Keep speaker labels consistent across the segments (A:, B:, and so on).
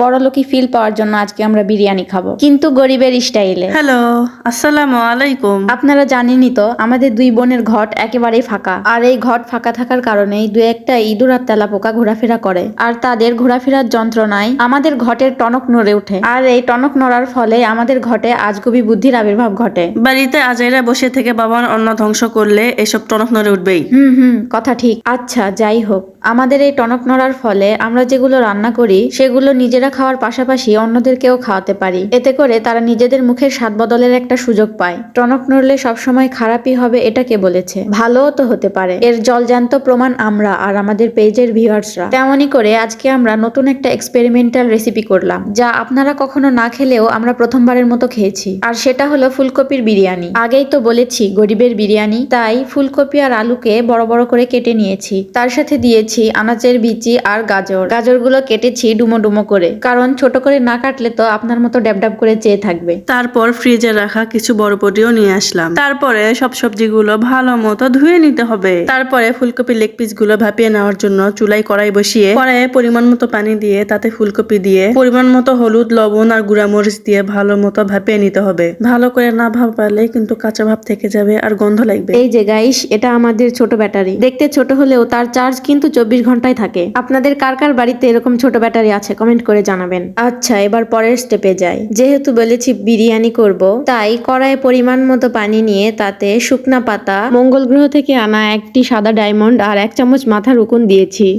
A: বড়লোকি feel পাওয়ার জন্য আজকে আমরা বিরিয়ানি খাব। কিন্তু গরিবের স্টাইলে
B: হ্যালো আসসালামু আলাইকুম।
A: আপনারা জানেনই তো আমাদের দুই বোনের ঘট একেবারেই ফাঁকা। আর এই ঘট ফাঁকা থাকার কারণেই দু একটা ইঁদুর আর তেলাপোকা ঘোরাফেরা করে। আর তাদের ঘোরাফেরার যন্ত্রণায় আমাদের ঘটের টনক নড়ে ওঠে। আর এই টনক নড়ার ফলে আমাদের ঘটে আজগুবি বুদ্ধির আবির্ভাব ঘটে।
B: বাড়িতে আজাইরা বসে থেকে বাবার অন্ন ধ্বংস করলে এসব টনক নড়ে উঠবেই।
A: হুম হুম কথা ঠিক। আচ্ছা যাই হোক। আমাদের এই টনক নড়ার ফলে আমরা যেগুলো রান্না করি সেগুলো নিজেরা খাওয়ার পাশাপাশি অন্যদেরকেও খাওয়াতে পারি। এতে করে তারা নিজেদের মুখের স্বাদ বদলের একটা সুযোগ পায়। টনক নড়লে সবসময় খারাপই হবে এটা কে বলেছে। ভালোও তো হতে পারে। এর জলজান্ত প্রমাণ আমরা আর আমাদের পেজের ভিউয়ার্সরা। তেমনই করে আজকে আমরা নতুন একটা এক্সপেরিমেন্টাল রেসিপি করলাম, যা আপনারা কখনো না খেলেও আমরা প্রথমবারের মতো খেয়েছি। আর সেটা হলো ফুলকপির বিরিয়ানি। আগেই তো বলেছি, গরিবের বিরিয়ানি। তাই ফুলকপি আর আলুকে বড় বড় করে কেটে নিয়েছি। তার সাথে দিয়েছি আনাচের বিচি আর গাজর। গাজরগুলো কেটেছি ডুমো ডুমো করে। কারণ ছোট করে না কাটলে তো আপনার মতো ড্যাব ড্যাব করে চেয়ে থাকবে।
B: তারপর ফ্রিজে রাখা কিছু বড় পটিও নিয়ে আসলাম। তারপরে সব সবজিগুলো ভালো মতো ধুয়ে নিতে হবে। তারপরে ফুলকপি লেগ পিসগুলো ভাপিয়ে নেওয়ার জন্য চুলাই কড়াই বসিয়ে কড়াইয়ে পরিমাণ মতো পানি দিয়ে তাতে ফুলকপি দিয়ে পরিমাণ মতো হলুদ লবণ আর গুঁড়ামরিচ দিয়ে ভালো মতো ভাপিয়ে নিতে হবে। ভালো করে না ভাপালে কিন্তু কাঁচা ভাব থেকে যাবে আর গন্ধ লাগবে।
A: এই যে গাইস এটা আমাদের ছোট ব্যাটারি। দেখতে ছোট হলেও তার চার্জ কিন্তু চব্বিশ ঘন্টায় থাকে। আপনাদের কার কার বাড়িতে এরকম ছোট ব্যাটারি আছে কমেন্ট করে জানাবেন। আচ্ছা এবার পরের স্টেপে যাই। যেহেতু বলেছি বিরিয়ানি করব, তাই কড়াইয়ে পরিমাণ মতো পানি নিয়ে তাতে শুকনা পাতা, মঙ্গল গ্রহ থেকে আনা একটি সাদা ডায়মন্ড আর এক চামচ মাথার উকুন দিয়েছি।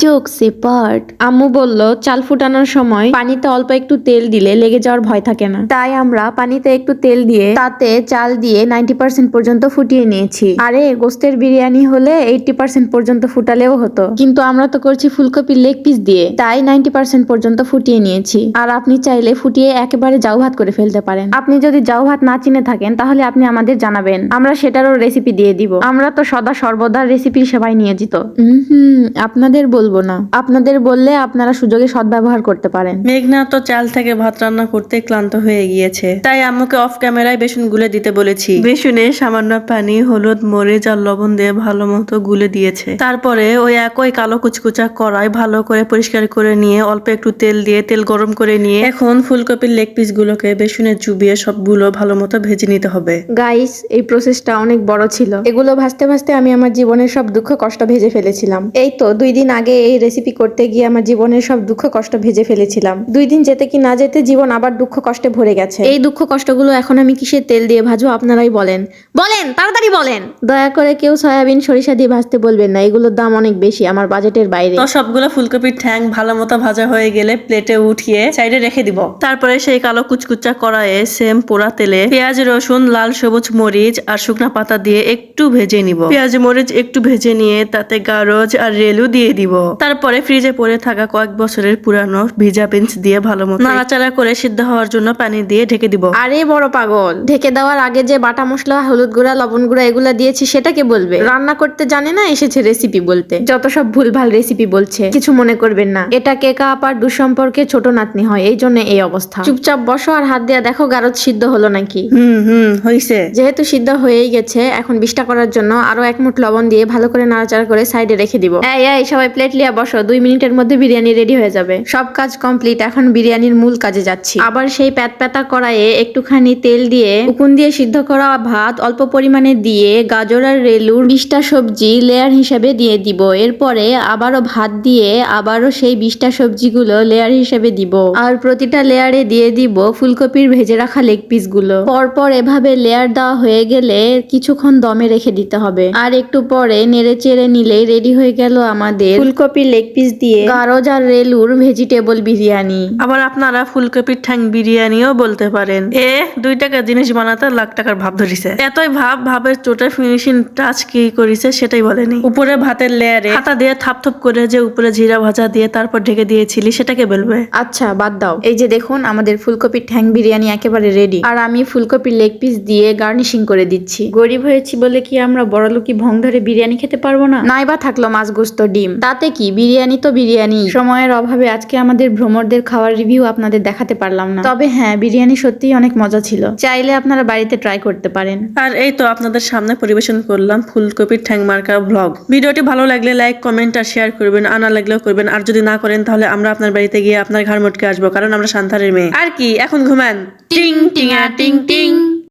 A: জোক সে পার্ট আম্মু বলল, চাল ফুটানোর সময় পানিতে অল্প একটু তেল দিলে লেগে যাওয়ার ভয় থাকে না। তাই আমরা পানিতে একটু তেল দিয়ে তাতে চাল দিয়ে নাইনটি পার্সেন্ট পর্যন্ত ফুটিয়ে নিয়েছি। আরে, গোস্তের বিরিয়ানি হলে এইটটি পার্সেন্ট পর্যন্ত ফুটালেও হতো। কিন্তু আমরা তো করছি ফুলকপির লেগ পিস দিয়ে, তাই নাইনটি পার্সেন্ট পর্যন্ত ফুটিয়ে নিয়েছি। আর আপনি চাইলে ফুটিয়ে একেবারে জাউ ভাত করে ফেলতে পারেন। আপনি যদি জাউ ভাত না চিনে থাকেন, তাহলে আপনি আমাদের জানাবেন। আমরা সেটারও রেসিপি দিয়ে দিব। আমরা তো সদা সর্বদা রেসিপির সেবায় নিয়োজিত। হুম, আপনাদের বলব না। আপনাদের বললে আপনারা সুযোগে সদ্ব্যবহার করতে পারেন।
B: মেঘনা তো চাল থেকে ভাত রান্না করতে ক্লান্ত হয়ে গিয়েছে। তাই আম্মুকে অফ ক্যামেরায় বেসন গুলে দিতে বলেছি। বেসনে সামান্য পানি হলুদ মরিচ আর লবণ দিয়ে ভালো মতো গুলে দিয়েছে। তারপরে ওই একই কালো কুচকুচা কড়াই ভালো করে পরিষ্কার করে নিয়ে অল্প একটু তেল দিয়ে তেল গরম করে নিয়ে এখন ফুলকপির লেগ পিস গুলোকে বেসনে চুবিয়ে সবগুলো ভালো মতো ভেজে নিতে হবে।
A: গাইস এই প্রসেসটা অনেক বড় ছিল। এগুলো ভাজতে ভাজতে আমি আমার জীবনের সব দুঃখ কষ্ট ভেজে ফেলেছিলাম। এই তো দুই দিন আগে এই রেসিপি করতে গিয়ে আমার জীবনের সব দুঃখ কষ্ট ভেজে ফেলেছিলাম। দুই দিন যেতে কি না যেতে জীবন আবার দুঃখ কষ্টে ভরে গেছে। এই দুঃখ কষ্টগুলো এখন আমি কিসের তেল দিয়ে ভাজবো আপনারাই বলেন। বলেন তাড়াতাড়ি বলেন। দয়া করে কেউ সয়াবিন সরিষা দিয়ে ভাজতে বলবেন না এগুলোর দাম অনেক বেশি আমার বাজেটের বাইরে।
B: তো সবগুলো ফুলকপির ঠ্যাং ভালো মতো ভাজা হয়ে গেলে প্লেটে উঠিয়ে সাইডে রেখে দিব। তারপরে সেই কালো কুচকুচা কড়াইয়ে সেম পোড়া তেলে পেঁয়াজ রসুন লাল সবুজ মরিচ আর শুকনা পাতা দিয়ে একটু ভেজে নিব। পেঁয়াজ মরিচ একটু ভেজে নিয়ে তাতে গারজ আর রেলু দিয়ে দিব। তারপরে ফ্রিজে পড়ে থাকা কয়েক বছরের পুরানো ভিজা বিনস দিয়ে ভালো মতো নাড়াচাড়া করে সিদ্ধ হওয়ার জন্য পানি দিয়ে ঢেকে দিব।
A: আরে বড় পাগল ঢেকে দেওয়ার আগে যে বাটা মশলা হলুদ গুঁড়া লবণ গুঁড়া এগুলা দিয়েছি সেটাকে বলবে? রান্না করতে জানে না এসেছে রেসিপি বলতে। যত সব ভুলভাল রেসিপি বলছে কিছু মনে করবেন না। এটা কেকা আপার দুঃসম্পর্কে ছোট নাতনি হয় এই জন্য এই অবস্থা। চুপচাপ বসো আর হাত দিয়ে দেখো গারদ সিদ্ধ হলো নাকি।
B: হুম হুম হইছে।
A: যেহেতু সিদ্ধ হয়েই গেছে এখন বিষ্টা করার জন্য আরও এক মুঠ লবণ দিয়ে ভালো করে নাড়াচাড়া করে সাইডে রেখে দিব। এই এই সবাই প্লেট লিয়া বসো দুই মিনিটের মধ্যে বিরিয়ানি রেডি হয়ে যাবে। সব কাজ কমপ্লিট এখন বিরিয়ানির মূল কাজে যাচ্ছি। আবার সেই প্যাত প্যাতা কড়াইয়ে একটুখানি তেল দিয়ে উকুন দিয়ে সিদ্ধ করা ভাত অল্প পরিমাণে দিয়ে গাজর আর রেলুর বিশটা সবজি লেয়ার হিসেবে দিয়ে দিব। এরপরে আবারও ভাত দিয়ে আবারও সেই বিশটা সবজিগুলো লেয়ার হিসেবে দিব। আর প্রতিটা লেয়ারে দিয়ে দিব ফুলকপির ভেজে রাখা লেগ পিসগুলো। পরপর এভাবে লেয়ার দেওয়া হয়ে গেলে কিছুক্ষণ দমে রেখে দিতে হবে। আর একটু পরে নেড়ে চেড়ে নিলেই রেডি হয়ে গেল আমাদের ফুলকপি লেগ পিস দিয়ে গারজ আর রেলুর ভেজিটেবল বিরিয়ানি।
B: আবার আপনারা ফুলকপির ঠ্যাং বিরিয়ানিও বলতে পারেন। এ, দুই টাকা জিনিস বানাতে লাখ টাকার ভাব ধরিছে। এতই ভাব ভাবের চোটে ফিনিশিং টাচ কি করেছে সেটাই বলেনি। উপরে ভাতের লেয়ারে হাতা দিয়ে থাপ থাপ করে যে উপরে জিরা ভাজা দিয়ে তারপর ঢেকে দিয়েছিলি সেটাকে বলবে।
A: আচ্ছা বাদ দাও। এই যে দেখুন আমাদের ফুলকপির ঠ্যাং বিরিয়ানি একেবারে রেডি আর আমি ফুলকপির লেগ পিস দিয়ে গার্নিশিং করে দিচ্ছি। গরিব হয়েছি বলে কি আমরা বড়লোকি ভং ধরে বিরিয়ানি খেতে পারব না? নাইবা থাকল মাছ গোস্ত ডিম। তাতে কি? বিরিয়ানি তো বিরিয়ানি। সময়ের অভাবে আজকে আমাদের ভ্রমরদের খাওয়ার রিভিউ আপনাদের দেখাতে পারলাম না। তবে হ্যাঁ বিরিয়ানি সত্যিই অনেক মজা ছিল। চাইলে আপনারা বাড়িতে ট্রাই করতে পারেন।
B: আর এই তো আপনাদের সামনে পরিবেশন করলাম ফুলকপির ঠ্যাং মার্কা ব্লগ ভিডিওটি ভালো লাগলে লাইক কমেন্ট আর শেয়ার করবেন আনা লাগলেও করবেন। আর যদি না করেন, তাহলে আমরা আপনার বাড়িতে গিয়ে আপনার ঘর মটকে আসব, কারণ আমরা সান্তারের মেয়ে। আর কি, এখন ঘুমান। টিং টিং টিং টিং।